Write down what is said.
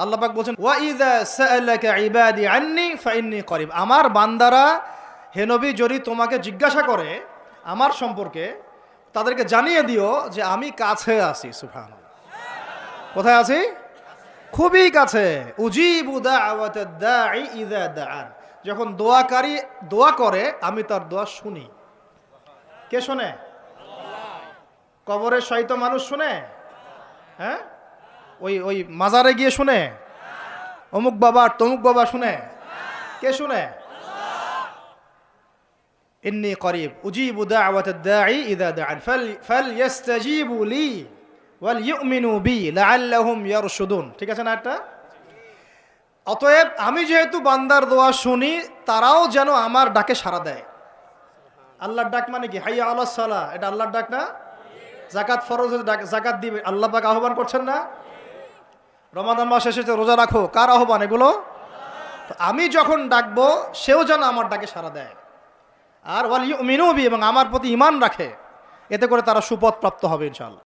আল্লাহ পাক বলছেন করিব। আমার বান্দারা, হে নবী, যদি তোমাকে জিজ্ঞাসা করে আমার সম্পর্কে, তাদেরকে জানিয়ে দিও যে আমি কাছে আছি, সুবহানাল্লাহ। কোথায় আছি? খুবই কাছে। যখন দোয়াকারী দোয়া করে, আমি তার দোয়া শুনি। কে শোনে? কবরের সহিত মানুষ শুনে? হ্যাঁ? ওই ওই মাজারে গিয়ে শুনে? অমুক বাবা তমুক বাবা শুনে? কে শুনে? ইন্নি করিব, উজিবু দাওয়াত দাঈ ইযা দাআন ফাল ফালইস্তাজিবু লি ওয়াল ইউমিনু বি লাআল্লাহুম ইয়ারশুদুন। ঠিক আছে না একটা? অতএব আমি যেহেতু বান্দার দোয়া শুনি, তারাও যেন আমার ডাকে সাড়া দেয়। আল্লাহর ডাক মানে কি? হাইয়া আল্লাহ সালা এটা আল্লাহর ডাক না? জাকাত ফরজ ডাক- জাকাত দিবে। আল্লাহ পাক আহ্বান করছেন না? রমাদান মাস এসেছে রোজা রাখো, কার আহ্বান এগুলো? আমি যখন ডাকবো, সেও যেন আমার ডাকে সাড়া দেয়। আর ওয়াল মিনুবি এবং আমার প্রতি ইমান রাখে, এতে করে তারা সুপথ প্রাপ্ত হবে, ইনশাআল্লাহ।